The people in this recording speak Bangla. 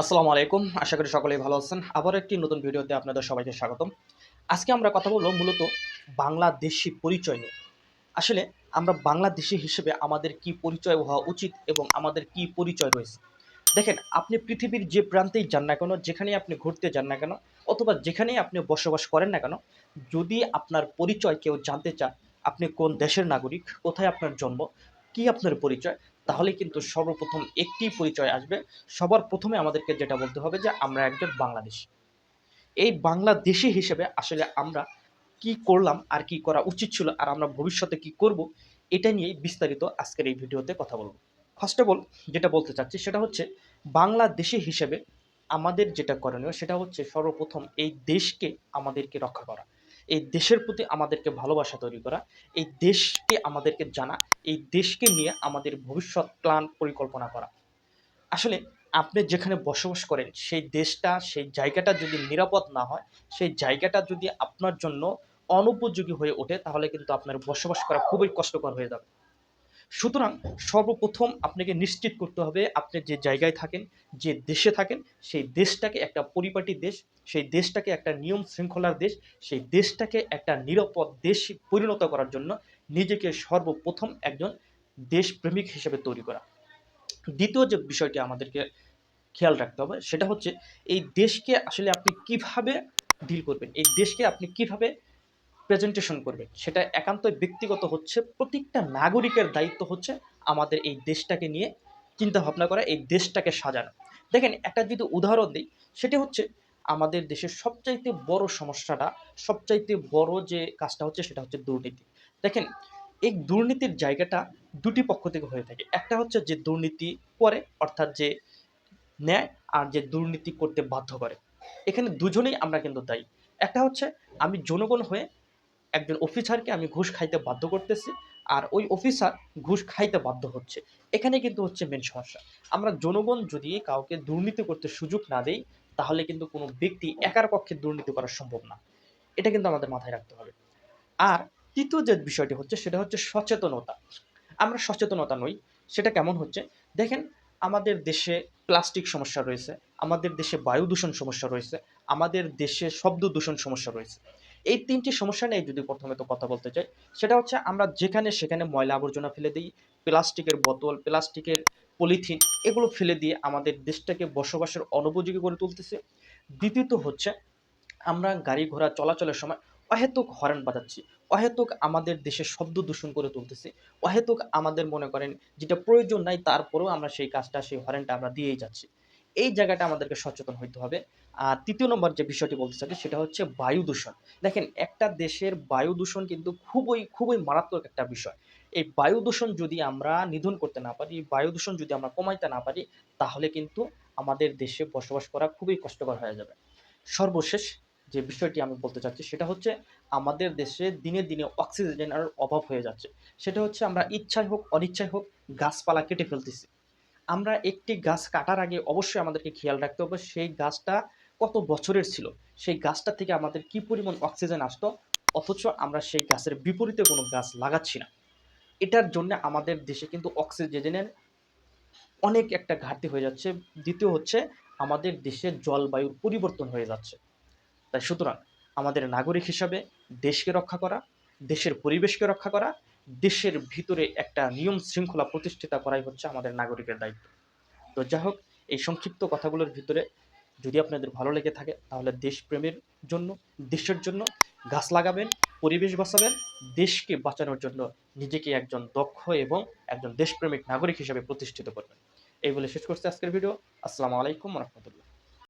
আসসালামু আলাইকুম, আশা করি সকলেই ভালো আছেন। আবার একটি নতুন ভিডিওতে আপনাদের সবাইকে স্বাগতম। আজকে আমরা কথা বলব মূলত বাংলাদেশি পরিচয় নিয়ে। আসলে আমরা বাংলাদেশি হিসেবে আমাদের কি পরিচয় হওয়া উচিত এবং আমাদের কি পরিচয় রয়েছে? দেখেন, আপনি পৃথিবীর যে প্রান্তেই যান না কেন, যেখানেই আপনি ঘুরতে যান না কেন, অথবা যেখানেই আপনি বসবাস করেন না কেন, যদি আপনার পরিচয় কেউ জানতে চায়, আপনি কোন দেশের নাগরিক, কোথায় আপনার জন্ম, কি আপনার পরিচয় তাহলে কিন্তু সর্বপ্রথম একটি পরিচয় আসবে। সবার প্রথমে আমাদেরকে যেটা বলতে হবে যে, আমরা একজন বাংলাদেশি। এই বাংলাদেশি হিসেবে আসলে আমরা কি করলাম আর কি করা উচিত ছিল আর আমরা ভবিষ্যতে কি করব, এটা নিয়েই বিস্তারিত আজকের এই ভিডিওতে কথা বলব। ফার্স্ট অফ অল যেটা বলতে চাচ্ছি সেটা হচ্ছে, বাংলাদেশি হিসেবে আমাদের যেটা করণীয় সেটা হচ্ছে সর্বপ্রথম এই দেশকে আমাদেরকে রক্ষা করা। এই দেশের প্রতি আমাদেরকে ভালোবাসা তৈরি করা, এই দেশকে আমাদেরকে জানা, এই দেশকে নিয়ে আমাদের ভবিষ্যৎ প্ল্যান পরিকল্পনা করা। আসলে আপনি যেখানে বসবাস করেন, সেই দেশটা, সেই জায়গাটা যদি নিরাপদ না হয়, সেই জায়গাটা যদি আপনার জন্য অনুপযোগী হয়ে ওঠে, তাহলে কিন্তু আপনার বসবাস করা খুবই কষ্টকর হয়ে যাবে। সুতরাং সর্বপ্রথম আপনাকে নিশ্চিত করতে হবে আপনি যে জায়গায় থাকেন, যে দেশে থাকেন, সেই দেশটাকে একটা পরিপাটি দেশ, সেই দেশটাকে একটা নিয়ম শৃঙ্খলার দেশ, সেই দেশটাকে একটা নিরাপদ দেশ পরিণত করার জন্য নিজেকে সর্বপ্রথম একজন দেশপ্রেমিক হিসেবে তৈরি করা। দ্বিতীয় যে বিষয়টি আমাদেরকে খেয়াল রাখতে হবে, সেটা হচ্ছে এই দেশকে আসলে আপনি কীভাবে ডিল করবেন? এই দেশকে আপনি কীভাবে প্রেজেন্টেশন করবে। সেটা একান্তই ব্যক্তিগত হচ্ছে প্রত্যেকটা নাগরিকের দায়িত্ব হচ্ছে আমাদের এই দেশটাকে নিয়ে চিন্তা ভাবনা করা, এই দেশটাকে সাজানো। দেখেন, একটা যদি উদাহরণ দিই, সেটা হচ্ছে আমাদের দেশের সবচাইতে বড় সমস্যাটা, সবচাইতে বড় যে কাজটা হচ্ছে সেটা হচ্ছে দুর্নীতি। দেখেন, এই দুর্নীতির জায়গাটা দুটি পক্ষ থেকে হয়ে থাকে। একটা হচ্ছে যে দুর্নীতি করে, অর্থাৎ যে নেয় আর যে দুর্নীতি করতে বাধ্য করে। এখানে দুজনেই আমরা কিন্তু দায়ী। একটা হচ্ছে আমি জনগণ হয়ে একজন অফিসারকে আমি ঘুষ খাইতে বাধ্য করতেছি আর ওই অফিসার ঘুষ খাইতে বাধ্য হচ্ছে। এখানে কিন্তু হচ্ছে মেন সমস্যা। আমরা জনগণ যদি কাউকে দুর্নীতি করতে সুযোগ না দেই, তাহলে কিন্তু কোনো ব্যক্তি একার পক্ষে দুর্নীতি করা সম্ভব না। এটা কিন্তু আমাদের মাথায় রাখতে হবে। আর তৃতীয় যে বিষয়টি হচ্ছে, সেটা হচ্ছে সচেতনতা। আমরা সচেতনতা নই, সেটা কেমন হচ্ছে? দেখেন, আমাদের দেশে প্লাস্টিক সমস্যা রয়েছে, আমাদের দেশে বায়ু দূষণ সমস্যা রয়েছে, আমাদের দেশে শব্দ দূষণ সমস্যা রয়েছে। এই তিনটি সমস্যা নিয়ে যদি প্রথমে তো কথা বলতে চাই, সেটা হচ্ছে আমরা যেখানে সেখানে ময়লা আবর্জনা ফেলে দিই, প্লাস্টিকের বোতল, প্লাস্টিকের পলিথিন এগুলো ফেলে দিয়ে আমাদের দেশটাকে বসবাসের অনুপযোগী করে তুলতেছে। দ্বিতীয়ত হচ্ছে আমরা গাড়ি ঘোড়া চলাচলের সময় অহেতুক হরেন বাজাচ্ছি, অহেতুক আমাদের দেশে শব্দ দূষণ করে তুলতেছি, অহেতুক আমাদের মনে করেন যেটা প্রয়োজন নাই তারপরেও আমরা সেই কাজটা, সেই হরেনটা আমরা দিয়েই যাচ্ছি। এই জায়গাটা আমাদেরকে সচেতন হইতে হবে। আর তৃতীয় নম্বর যে বিষয়টি বলতে চাচ্ছি, সেটা হচ্ছে বায়ু দূষণ। দেখেন, একটা দেশের বায়ু দূষণ কিন্তু খুবই খুবই মারাত্মক একটা বিষয়। এই বায়ু দূষণ যদি আমরা নিধন করতে না পারি, বায়ু দূষণ যদি আমরা কমাইতে না পারি, তাহলে কিন্তু আমাদের দেশে বসবাস করা খুবই কষ্টকর হয়ে যাবে। সর্বশেষ যে বিষয়টি আমি বলতে চাচ্ছি, সেটা হচ্ছে আমাদের দেশে দিনে দিনে অক্সিজেনের অভাব হয়ে যাচ্ছে। সেটা হচ্ছে আমরা ইচ্ছায় হোক অনিচ্ছাই হোক, গাছপালা কেটে ফেলতেছি। আমরা একটি গাছ কাটার আগে অবশ্যই আমাদেরকে খেয়াল রাখতে হবে সেই গাছটা কত বছরের ছিল? সেই গাছটা থেকে আমাদের কি পরিমাণ অক্সিজেন আসতো? অথচ আমরা সেই গাছের বিপরীতে কোনো গাছ লাগাচ্ছি না। এটার জন্য আমাদের দেশে কিন্তু অক্সিজেনের অনেক একটা ঘাটতি হয়ে যাচ্ছে। দ্বিতীয় হচ্ছে আমাদের দেশে জলবায়ুর পরিবর্তন হয়ে যাচ্ছে। তাই সুতরাং আমাদের নাগরিক হিসাবে দেশকে রক্ষা করা, দেশের পরিবেশকে রক্ষা করা দেশের ভিতরে একটা নিয়ম শৃঙ্খলা প্রতিষ্ঠিত করাই হচ্ছে আমাদের নাগরিকের দায়িত্ব। তো যাই হোক, এই সংক্ষিপ্ত কথাগুলোর ভিতরে যদি আপনাদের ভালো লেগে থাকে, তাহলে দেশপ্রেমের জন্য, দেশের জন্য গাছ লাগাবেন, পরিবেশ বাঁচাবেন, দেশকে বাঁচানোর জন্য নিজেকে একজন দক্ষ এবং একজন দেশপ্রেমিক নাগরিক হিসেবে প্রতিষ্ঠিত করবেন। এই বলে শেষ করছি আজকের ভিডিও। আসসালামু আলাইকুম রহমতুল্লাহ।